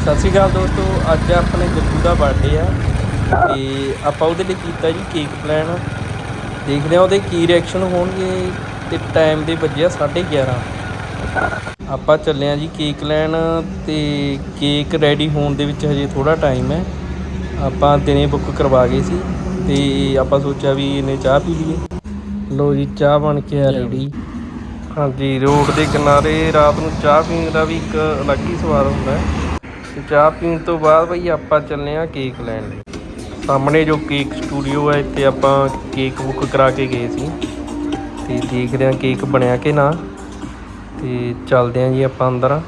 ਸਤਿ ਸ਼੍ਰੀ ਅਕਾਲ ਦੋਸਤੋ ਅੱਜ ਆਪਣੇ ਜੱਗੂ ਦਾ ਬਰਥਡੇ ਆ ਤੇ ਆਪਾਂ ਉਹਦੇ ਲਈ ਕੀਤਾ ਜੀ ਕੇਕ ਪਲਾਨ ਦੇਖਦੇ ਆ ਉਹਦੇ ਕੀ ਰਿਐਕਸ਼ਨ ਹੋਣਗੇ ਤੇ ਟਾਈਮ ਦੇ ਵੱਜਿਆ 11:30 ਆਪਾਂ ਚੱਲੇ ਆ ਜੀ ਕੇਕ ਲੈਣ ਤੇ ਕੇਕ ਰੈਡੀ ਹੋਣ ਦੇ ਵਿੱਚ ਹਜੇ ਥੋੜਾ ਟਾਈਮ ਹੈ। ਆਪਾਂ ਦਿਨੇ ਬੁੱਕ ਕਰਵਾ ਗਏ ਸੀ ਤੇ ਆਪਾਂ ਸੋਚਿਆ ਵੀ ਇਹਨੇ ਚਾਹ ਪੀ ਲਈਏ। ਲੋ ਜੀ ਚਾਹ ਬਣ ਕੇ ਆ ਰੈਡੀ ਹਾਂਜੀ ਰੋਡ ਦੇ ਕਿਨਾਰੇ ਰਾਤ ਨੂੰ ਚਾਹ ਪੀਣ ਦਾ ਵੀ ਇੱਕ ਅਲੱਗ ਹੀ ਸਵਾਦ ਹੁੰਦਾ ਹੈ। ਤੇ ਚਾਹ ਪੀਣ ਤੋਂ ਬਾਅਦ ਬਈ ਆਪਾਂ ਚੱਲੇ ਆ ਕੇਕ ਲੈਣ ਲਈ। ਸਾਹਮਣੇ ਜੋ ਕੇਕ ਸਟੂਡੀਓ ਹੈ, ਇੱਥੇ ਆਪਾਂ ਕੇਕ ਬੁੱਕ ਕਰਾ ਕੇ ਗਏ ਸੀ। ਤੇ ਦੇਖਦੇ ਆ ਕੇਕ ਬਣਿਆ ਕਿ ਨਾ। ਤੇ ਚੱਲਦੇ ਆ ਜੀ ਆਪਾਂ ਅੰਦਰ।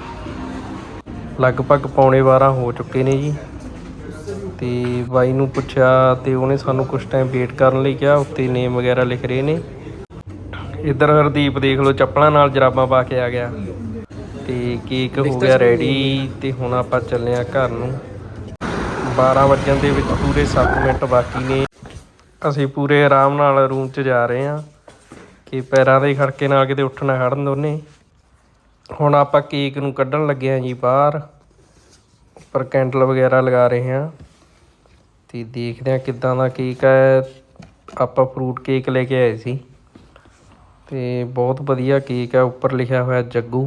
ਲਗਭਗ ਪੌਣੇ 12 ਹੋ ਚੁੱਕੇ ਨੇ ਜੀ। ਤੇ ਬਾਈ ਨੂੰ ਪੁੱਛਿਆ ਤੇ ਉਹਨੇ ਸਾਨੂੰ ਕੁਝ ਟਾਈਮ ਵੇਟ ਕਰਨ ਲਈ ਕਿਹਾ, ਉੱਤੇ ਨੇਮ ਵਗੈਰਾ ਲਿਖ ਰਹੇ ਨੇ। ਇੱਧਰ ਹਰਦੀਪ ਦੇਖ ਲਓ, ਚੱਪਲਾਂ ਨਾਲ ਜਰਾਬਾਂ ਪਾ ਕੇ ਆ ਗਿਆ। ਤੇ ਕੇਕ ਹੋ ਗਿਆ ਰੈਡੀ ਤੇ ਹੁਣ ਆਪਾਂ ਚੱਲੇ ਆ ਘਰ ਨੂੰ। 12 ਵਜਣ ਦੇ ਵਿੱਚ ਪੂਰੇ 7 ਮਿੰਟ ਬਾਕੀ ਨੇ। ਅਸੀਂ ਪੂਰੇ ਆਰਾਮ ਨਾਲ ਰੂਮ 'ਚ ਜਾ ਰਹੇ ਹਾਂ ਕਿ ਪੈਰਾਂ ਦੇ ਖੜਕੇ ਨਾਲ ਕਿਤੇ ਉੱਠਣਾ ਖੜਨ ਦੋਨੇ। ਹੁਣ ਆਪਾਂ ਕੇਕ ਨੂੰ ਕੱਢਣ ਲੱਗੇ ਹਾਂ ਜੀ ਬਾਹਰ। ਉੱਪਰ ਕੈਂਡਲ ਵਗੈਰਾ ਲਗਾ ਰਹੇ ਹਾਂ। ਤੇ ਦੇਖਦੇ ਹਾਂ ਕਿੱਦਾਂ ਦਾ ਕੇਕ ਹੈ। ਆਪਾਂ ਫਰੂਟ ਕੇਕ ਲੈ ਕੇ ਆਏ ਸੀ। ਤੇ ਬਹੁਤ ਵਧੀਆ ਕੇਕ ਹੈ। ਉੱਪਰ ਲਿਖਿਆ ਹੋਇਆ ਜੱਗੂ।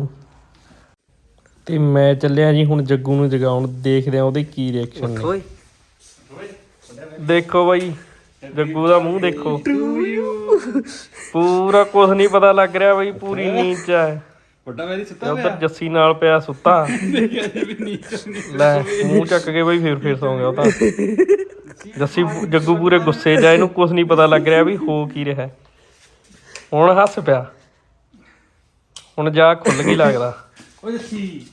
ਤੇ ਮੈਂ ਚੱਲਿਆ ਜੀ ਹੁਣ ਜੱਗੂ ਨੂੰ ਜਗਾਉਣ ਦੇਖਦੇ ਆ ਉਹਦੇ ਕੀ ਰਿਐਕਸ਼ਨ ਨੇ। ਦੇਖੋ ਬਾਈ ਜੱਗੂ ਦਾ ਮੂੰਹ ਦੇਖੋ। ਪੂਰਾ ਕੁਝ ਨਹੀਂ ਪਤਾ ਲੱਗ ਰਿਹਾ ਬਈ ਪੂਰੀ ਨੀਂਦ ਚ ਹੈ ਵੱਡਾ ਮੇਰੀ ਸੁੱਤਾ ਤੇ ਉਧਰ ਜੱਸੀ ਨਾਲ ਪਿਆ ਸੁੱਤਾ। ਲੈ ਮੂੰਹ ਚੱਕ ਕੇ ਬਈ ਫੇਰ ਫੇਰ ਸੌਂ ਗਿਆ ਉਹ ਤਾਂ। ਜੱਸੀ ਜੱਗੂ ਪੂਰੇ ਗੁੱਸੇ 'ਚ ਆ ਇਹਨੂੰ ਕੁਝ ਨਹੀਂ ਪਤਾ ਲੱਗ ਰਿਹਾ ਵੀ ਹੋ ਕੀ ਰਿਹਾ। ਹੁਣ ਹੱਸ ਪਿਆ। ਹੁਣ ਜਾ ਖੁੱਲ ਗਈ ਲੱਗਦਾ। ਓ ਜੱਸੀ।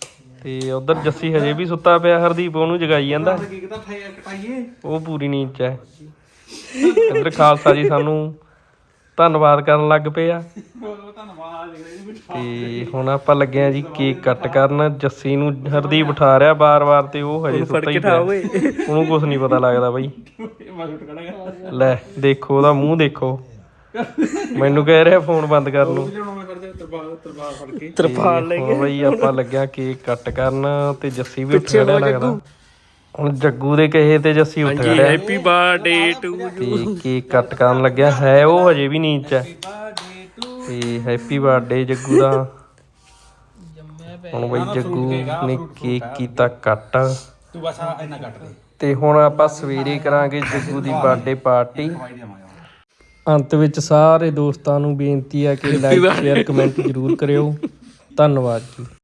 ਤੇ ਉਧਰ ਜੱਸੀ ਹਜੇ ਵੀ ਸੁੱਤਾ ਪਿਆ ਹਰਦੀਪ ਉਹਨੂੰ ਜਗਾਈ ਜਾਂਦਾ। ਕੀ ਕਿਤਾ ਕਟਾਈਏ? ਉਹ ਪੂਰੀ ਨੀਂਦ 'ਚ ਹੈ। ਇੱਧਰ ਖਾਲਸਾ ਜੀ ਸਾਨੂੰ ਧੰਨਵਾਦ ਕਰਨ ਲੱਗ ਪਏ ਆ। ਧੰਨਵਾਦ ਤੇ ਹੁਣ ਆਪਾਂ ਲੱਗੇ ਆ ਜੀ ਕੇਕ ਕੱਟ ਕਰਨ। ਜੱਸੀ ਨੂੰ ਹਰਦੀਪ ਉਠਾ ਰਿਹਾ ਬਾਰ-ਬਾਰ ਤੇ ਉਹ ਹਜੇ ਸੁੱਤਾ ਹੀ ਪਿਆ। ਉਹਨੂੰ ਕੁਝ ਨਹੀਂ ਪਤਾ ਲੱਗਦਾ ਬਾਈ। ਲੈ ਦੇਖੋ ਉਹਦਾ ਮੂੰਹ ਦੇਖੋ। ਮੈਨੂੰ ਕਹਿ ਰਿਹਾ ਫੋਨ ਬੰਦ ਕਰ ਲਿਆਉਣਾ ਕਰਦੇ ਤਰਪਾਲ ਤਰਪਾਲ ਫੜ ਕੇ। ਤਰਪਾਲ ਲੈ ਕੇ। ਬਈ ਆਪਾਂ ਲੱਗਿਆ ਕੇਕ ਕੱਟ ਕਰਨ ਤੇ ਜੱਸੀ ਵੀ ਉੱਠ ਖੜਿਆ ਲੱਗਦਾ। ਹੁਣ ਜੱਗੂ ਦੇ ਕਹੇ ਤੇ ਜੱਸੀ ਉੱਠ ਖੜਿਆ। ਹੈਪੀ ਬਰਥਡੇ ਟੂ ਤੇ ਕੇਕ ਕੱਟ ਕਰਨ ਲੱਗਿਆ? ਹੈ ਉਹ ਹਜੇ ਵੀ ਨੀਂਦ ਚ ਹੈ। ਤੇ ਹੈਪੀ ਬਰਥਡੇ ਜੱਗੂ ਦਾ। ਹੁਣ ਬਈ ਜੱਗੂ ਨੇ ਕੇਕ ਕੀਤਾ ਕੱਟ। ਤੂੰ ਬਸ ਇੰਨਾ ਕੱਟ ਦੇ। ਤੇ ਹੁਣ ਆਪਾਂ ਸਵੇਰੇ ਕਰਾਂਗੇ ਜੱਗੂ ਦੀ ਬਰਥਡੇ ਪਾਰਟੀ ਅੰਤ ਵਿੱਚ ਸਾਰੇ ਦੋਸਤਾਂ ਨੂੰ ਬੇਨਤੀ ਹੈ ਕਿ ਲਾਈਕ ਸ਼ੇਅਰ ਕਮੈਂਟ ਜ਼ਰੂਰ ਕਰਿਓ। ਧੰਨਵਾਦ ਜੀ।